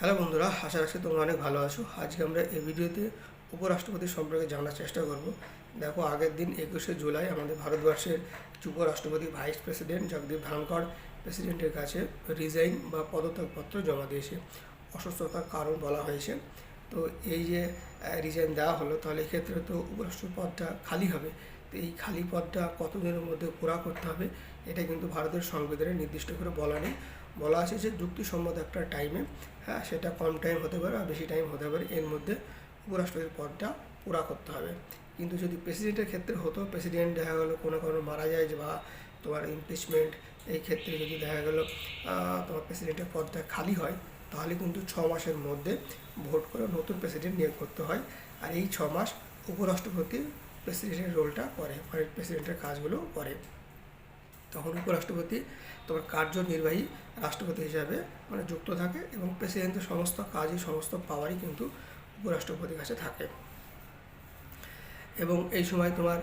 Hello বন্ধুরা, আশা রাখছি তোমরা অনেক ভালো আছো। আজকে আমরা এই ভিডিওতে উপরাষ্ট্রপতি সম্পর্কে জানার চেষ্টা করব। দেখো, আগের দিন একুশে জুলাই আমাদের ভারতবর্ষের উপরাষ্ট্রপতি ভাইস প্রেসিডেন্ট জগদীপ ধনখড় প্রেসিডেন্টের কাছে রিজাইন বা পদত্যাগপত্র জমা দিয়েছে। অসুস্থতার কারণ বলা হয়েছে। তো এই যে রিজাইন দেওয়া হলো, তাহলে এক্ষেত্রে তো উপরাষ্ট্র পদটা খালি হবে। তো এই খালি পদটা কতদিনের মধ্যে পুরা করতে হবে, এটা কিন্তু ভারতের সংবিধানে নির্দিষ্ট করে বলা নেই। বলা আছে যে যুক্তিসম্মত একটা টাইমে হ্যাঁ সেটা কম টাইম হতে পারে আর বেশি টাইম হতে পারে, এর মধ্যে উপরাষ্ট্রপতির পদটা পুরা করতে হবে। কিন্তু যদি প্রেসিডেন্টের ক্ষেত্রে হতো প্রেসিডেন্ট দেখা গেলো কোনো কারণে মারা যায় বা তোমার ইমপিচমেন্ট এই ক্ষেত্রে যদি দেখা গেলো তোমার প্রেসিডেন্টের পদটা খালি হয়, তাহলে কিন্তু ছ মাসের মধ্যে ভোট করে নতুন প্রেসিডেন্ট নিয়োগ করতে হয়। আর এই ছ মাস উপরাষ্ট্রপতি প্রেসিডেন্টের রোলটা করে মানে প্রেসিডেন্টের কাজগুলো করে। তখন উপরাষ্ট্রপতি তোমার কার্যনির্বাহী রাষ্ট্রপতি হিসাবে মানে যুক্ত থাকে এবং প্রেসিডেন্টের সমস্ত কাজই, সমস্ত পাওয়ারই কিন্তু উপরাষ্ট্রপতির কাছে থাকে। এবং এই সময় তোমার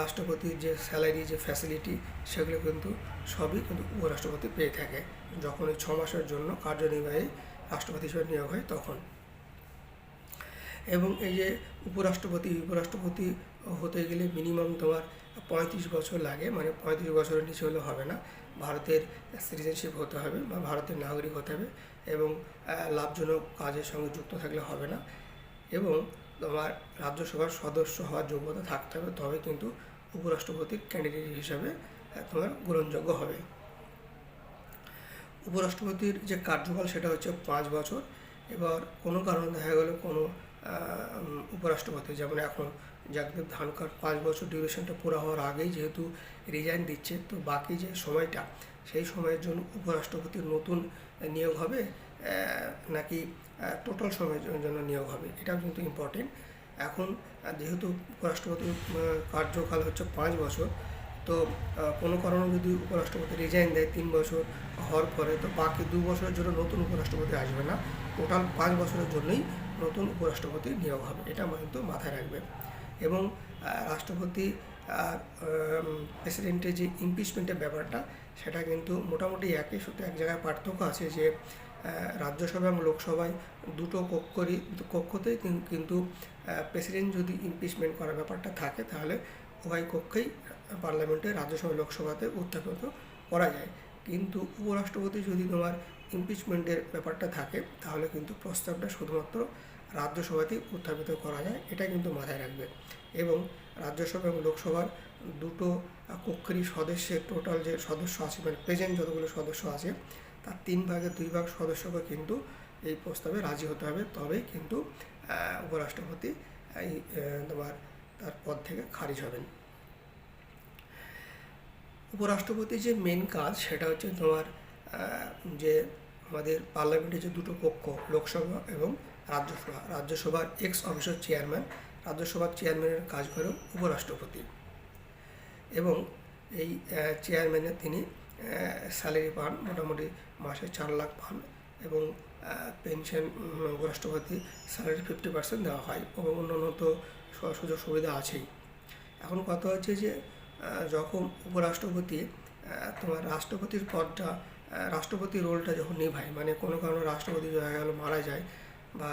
রাষ্ট্রপতির যে স্যালারি যে ফ্যাসিলিটি সেগুলো কিন্তু সবই কিন্তু উপরাষ্ট্রপতি পেয়ে থাকে। যখন এই ছ মাসের জন্য কার্যনির্বাহী রাষ্ট্রপতি হিসেবে নিয়োগ হয় তখন। এবং এই যে উপরাষ্ট্রপতি উপরাষ্ট্রপতি হতে গেলে মিনিমাম তোমার পঁয়ত্রিশ বছর লাগে। মানে পঁয়ত্রিশ বছরের নিচে হলে হবে না। ভারতের সিটিজেনশিপ হতে হবে বা ভারতের নাগরিক হতে হবে এবং লাভজনক কাজের সঙ্গে যুক্ত থাকলে হবে না। এবং তোমার রাজ্যসভার সদস্য হওয়ার যোগ্যতা থাকতে হবে। তবে কিন্তু উপরাষ্ট্রপতির ক্যান্ডিডেট হিসাবে তোমার গ্রহণযোগ্য হবে। উপরাষ্ট্রপতির যে কার্যকাল সেটা হচ্ছে পাঁচ বছর। এবার কোনো কারণে দেখা গেলো কোনো উপরাষ্ট্রপতি, যেমন এখন জগদীপ ধানকর পাঁচ বছর ডিউরেশনটা পুরো হওয়ার আগেই যেহেতু রিজাইন দিচ্ছে, তো বাকি যে সময়টা, সেই সময়ের জন্য উপরাষ্ট্রপতির নতুন নিয়োগ হবে নাকি টোটাল সময়ের জন্য- নিয়োগ হবে, এটাও কিন্তু ইম্পর্টেন্ট এখন যেহেতু উপরাষ্ট্রপতির কার্যকাল হচ্ছে পাঁচ বছর, তো কোনো কারণে যদি উপরাষ্ট্রপতি রিজাইন দেয় তিন বছর হওয়ার পরে, তো বাকি দু বছরের জন্য নতুন উপরাষ্ট্রপতি আসবে না। টোটাল পাঁচ বছরের জন্যই নতুন উপরাষ্ট্রপতি নিয়োগ হবে, এটা আমরা কিন্তু মাথায় রাখবে। এবং রাষ্ট্রপতি আর প্রেসিডেন্টের যে ইমপিচমেন্টের ব্যাপারটা, সেটা কিন্তু মোটামুটি একই শুধু এক জায়গায় পার্থক্য আছে যে রাজ্যসভা এবং লোকসভায় দুটো কক্ষরই কক্ষতেই কিন্তু প্রেসিডেন্ট যদি ইমপিচমেন্ট করার ব্যাপারটা থাকে, তাহলে উভয় কক্ষেই পার্লামেন্টে রাজ্যসভা, লোকসভাতে উত্থাপিত করা যায়। কিন্তু উপরাষ্ট্রপতি যদি তোমার ইমপিচমেন্টের ব্যাপারটা থাকে, তাহলে কিন্তু প্রস্তাবটা শুধুমাত্র রাজ্যসভাতেই উত্থাপিত করা যায় এটা কিন্তু মাথায় রাখবে। এবং রাজ্যসভা এবং লোকসভার দুটো আহ, কক্ষেরই সদস্যের টোটাল যে সদস্য আছে মানে প্রেজেন্ট যতগুলো সদস্য আছে তার তিন ভাগের দুই ভাগ সদস্যকে কিন্তু এই প্রস্তাবে রাজি হতে হবে। তবেই কিন্তু উপরাষ্ট্রপতি এই তোমার তার পদ থেকে খারিজ হবেন। উপরাষ্ট্রপতির যে মেন কাজ সেটা হচ্ছে তোমার যে আমাদের পার্লামেন্টের যে দুটো কক্ষ লোকসভা এবং রাজ্যসভা রাজ্যসভার এক্স অফিসার চেয়ারম্যান রাজ্যসভার চেয়ারম্যানের কাজ করে উপরাষ্ট্রপতি। এবং এই চেয়ারম্যানের তিনি স্যালারি পান মোটামুটি মাসে চার লাখ পান এবং পেনশন উপরাষ্ট্রপতি স্যালারি ফিফটি পার্সেন্ট দেওয়া হয় এবং অন্যান্য তো সুযোগ সুবিধা আছেই। এখন কথা হচ্ছে যে যখন উপরাষ্ট্রপতি তোমার রাষ্ট্রপতির পদটা আহ, রাষ্ট্রপতির রোলটা যখন নিভায় মানে কোনো কারণে রাষ্ট্রপতি দেখা গেল মারা যায় বা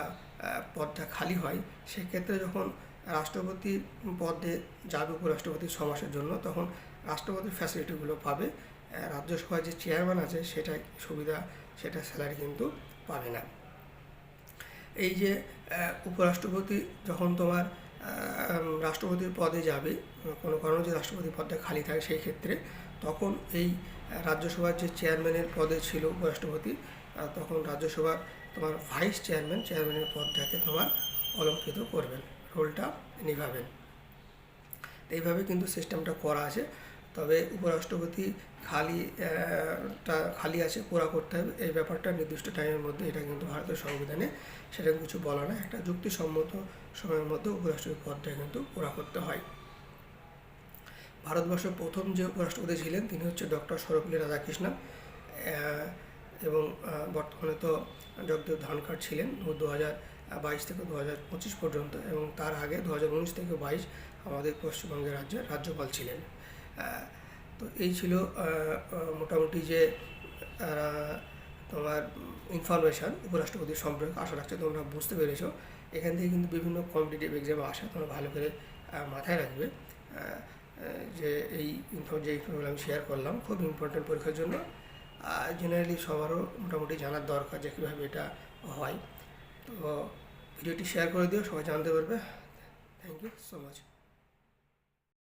পদটা খালি হয়, সেক্ষেত্রে যখন রাষ্ট্রপতি পদে যাবে উপরাষ্ট্রপতি ছ মাসের জন্য, তখন রাষ্ট্রপতির ফ্যাসিলিটিগুলো পাবে। রাজ্যসভার যে চেয়ারম্যান আছে, সেটা সুবিধা, সেটা স্যালারি কিন্তু পাবে না। এই যে উপরাষ্ট্রপতি যখন তোমার রাষ্ট্রপতির পদে যাবে, কোনো কারণে যে রাষ্ট্রপতি পদটা খালি থাকে, সেই ক্ষেত্রে তখন এই রাজ্যসভার যে চেয়ারম্যানের পদে ছিল উপরাষ্ট্রপতি তখন রাজ্যসভার তোমার ভাইস চেয়ারম্যান চেয়ারম্যানের পদটাকে তোমার অলঙ্কৃত করবেন, রোলটা নিভাবেন। এইভাবে কিন্তু সিস্টেমটা করা আছে। তবে উপরাষ্ট্রপতি খালি টা খালি আছে, পুরা করতে হবে। এই ব্যাপারটা নির্দিষ্ট টাইমের মধ্যে এটা কিন্তু ভারতের সংবিধানে সেটা কিছু বলা না একটা যুক্তিসম্মত সময়ের মধ্যে উপরাষ্ট্রপতি পদটা কিন্তু পুরা করতে হয়। ভারতবর্ষের প্রথম যে উপরাষ্ট্রপতি ছিলেন, তিনি হচ্ছে ডক্টর সর্বপল্লী রাধাকৃষ্ণন। এবং বর্তমানে তো জগদেব ধনখড় ছিলেন দু হাজার বাইশ থেকে দু হাজার পঁচিশ পর্যন্ত এবং তার আগে দু হাজার উনিশ থেকে বাইশ আমাদের পশ্চিমবঙ্গের রাজ্যের রাজ্যপাল ছিলেন। তো এই ছিল মোটামুটি যে তোমার ইনফরমেশান উপরাষ্ট্রপতি সম্পর্কে আশা রাখছি তোমরা বুঝতে পেরেছ। এখান থেকে কিন্তু বিভিন্ন কম্পিটিটিভ এক্সাম আসে, তোমরা ভালো করে মাথায় রাখবে। যে এই ইনফো যে ইনফোগুলো আমি শেয়ার করলাম, খুব ইম্পর্টেন্ট পরীক্ষার জন্য। জেনারেলি সবারও মোটামুটি জানার দরকার যে কীভাবে এটা হয়। তো ভিডিওটি শেয়ার করে দিও, সবাই জানতে পারবে। Thank you so much